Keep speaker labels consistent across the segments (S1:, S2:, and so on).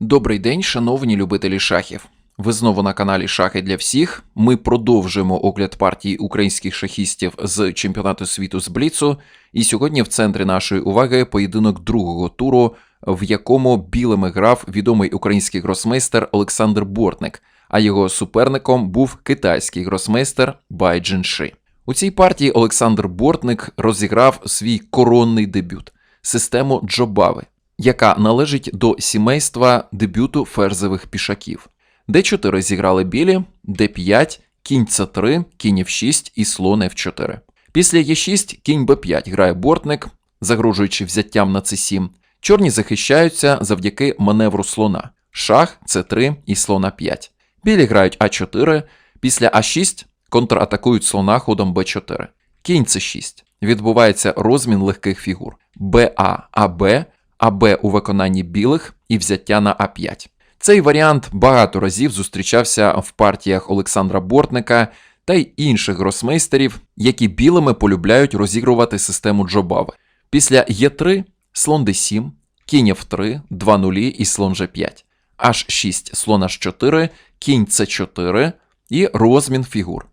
S1: Добрий день, шановні любителі шахів. Ви знову на каналі Шахи для всіх. Ми продовжуємо огляд партії українських шахістів з чемпіонату світу з Бліцу. І сьогодні в центрі нашої уваги поєдинок другого туру, в якому білими грав відомий український гросмейстер Олександр Бортник, а його суперником був китайський гросмейстер Бай Джинши. У цій партії Олександр Бортник розіграв свій коронний дебют систему Джобави, яка належить до сімейства дебюту ферзових пішаків. Д4 зіграли білі, Д5, кінь С3, кінь F6 і слон F4. Після Е6 кінь Б5 грає бортник, загрожуючи взяттям на С7. Чорні захищаються завдяки маневру слона. Шах, С3 і слона 5. Білі грають А4, після А6 контратакують слона ходом Б4. Кінь С6. Відбувається розмін легких фігур. БА, АБ, АБ у виконанні білих і взяття на А5. Цей варіант багато разів зустрічався в партіях Олександра Бортника та й інших гросмейстерів, які білими полюбляють розігрувати систему Джобави. Після Е3 слон d7, кінь F3, 2 нулі і слон G5, H6, слон H4, кінь C4 і розмін фігур.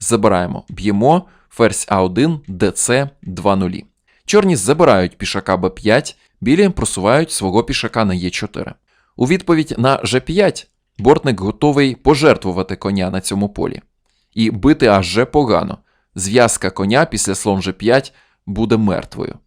S1: Забираємо, б'ємо, ферзь А1, ДЦ, 2 нулі. Чорні забирають пішака Б5, білі просувають свого пішака на Е4. У відповідь на G5 бортник готовий пожертвувати коня на цьому полі. І бити аж погано. Зв'язка коня після слон G5 буде мертвою.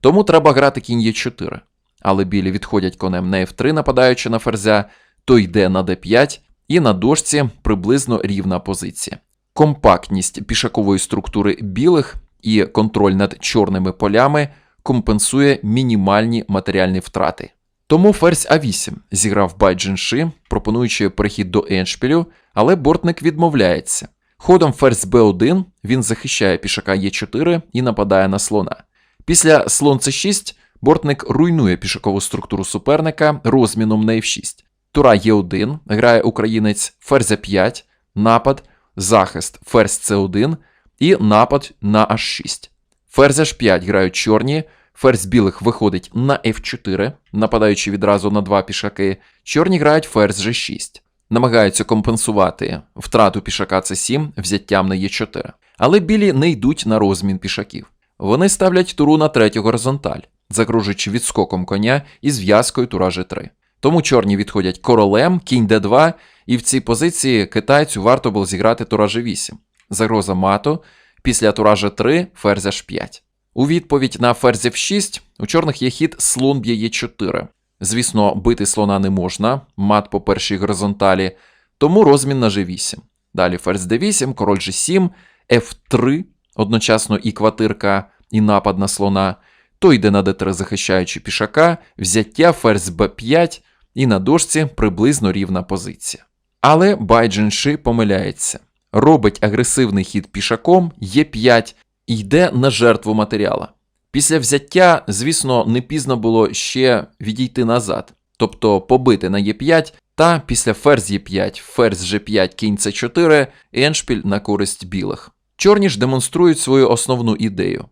S1: Тому треба грати кінь Е4. Але білі відходять конем на F3, нападаючи на ферзя, то йде на D5, і на дошці приблизно рівна позиція. Компактність пішакової структури білих і контроль над чорними полями компенсує мінімальні матеріальні втрати. Тому ферзь А8 зіграв Байджинши, пропонуючи перехід до еншпілю, але бортник відмовляється. Ходом ферзь Б1 він захищає пішака Е4 і нападає на слона. Після слон С6 бортник руйнує пішакову структуру суперника розміном на F6. Тура Е1 грає українець ферзь 5 напад, захист ферзь С1 і напад на H6. Ферзь H5 грають чорні. Ферзь білих виходить на F4, нападаючи відразу на два пішаки. Чорні грають ферзь G6, намагаються компенсувати втрату пішака C7 взяттям на Е4. Але білі не йдуть на розмін пішаків. Вони ставлять туру на третю горизонталь, загрожуючи відскоком коня і зв'язкою тура G3. Тому чорні відходять королем, кінь d2, і в цій позиції китайцю варто було зіграти тура G8. Загроза мату, після тура G3 ферзь H5. У відповідь на ферзь F6 у чорних є хід слон б'є Е4. Звісно, бити слона не можна, мат по першій горизонталі, тому розмін на G8. Далі ферзь D8, король G7, F3, одночасно і квартирка, і напад на слона, то йде на D3, захищаючи пішака, взяття ферзь B5 і на дошці приблизно рівна позиція. Але Байджинши помиляється. Робить агресивний хід пішаком, Е5 і йде на жертву матеріала. Після взяття, звісно, не пізно було ще відійти назад, тобто побити на Е5 та після ферзь Е5, ферзь G5, кінь С4, еншпіль на користь білих. Чорні ж демонструють свою основну ідею.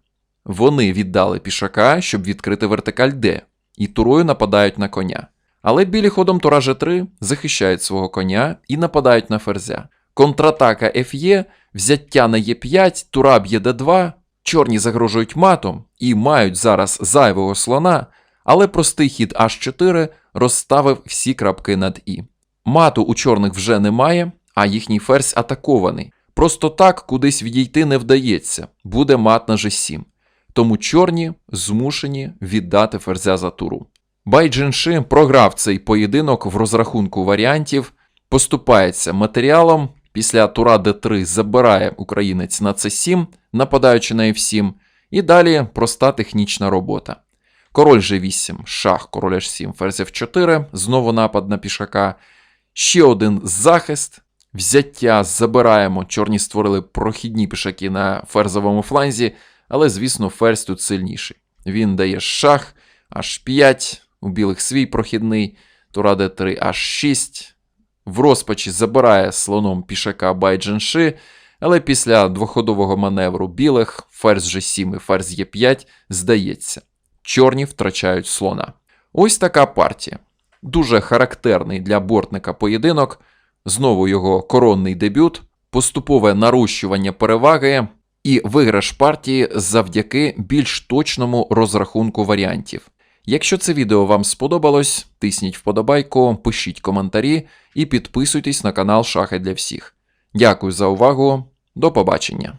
S1: Вони віддали пішака, щоб відкрити вертикаль Д, і турою нападають на коня. Але білі ходом тура G3 захищають свого коня і нападають на ферзя. Контратака Ф'є, взяття на Е5, тура б'є Д2, чорні загрожують матом і мають зараз зайвого слона, але простий хід H4 розставив всі крапки над І. Мату у чорних вже немає, а їхній ферзь атакований. Просто так кудись відійти не вдається, буде мат на G7. Тому чорні змушені віддати ферзя за туру. Байджинши програв цей поєдинок в розрахунку варіантів, поступається матеріалом. Після тура d3 забирає українець на c7, нападаючи на f7, і далі проста технічна робота. Король g8, шах, король h7, ферзь f4, знову напад на пішака. Ще один захист. Взяття забираємо. Чорні створили прохідні пішаки на ферзовому фланзі, але, звісно, ферзь тут сильніший. Він дає шах, h5, у білих свій прохідний, тура d3, h6 в розпачі забирає слоном пішака Байджанши, але після двоходового маневру білих ферзь G7 і ферзь Е5 здається. Чорні втрачають слона. Ось така партія. Дуже характерний для бортника поєдинок. Знову його коронний дебют, поступове нарощування переваги і виграш партії завдяки більш точному розрахунку варіантів. Якщо це відео вам сподобалось, тисніть вподобайку, пишіть коментарі і підписуйтесь на канал Шахи для всіх. Дякую за увагу. До побачення.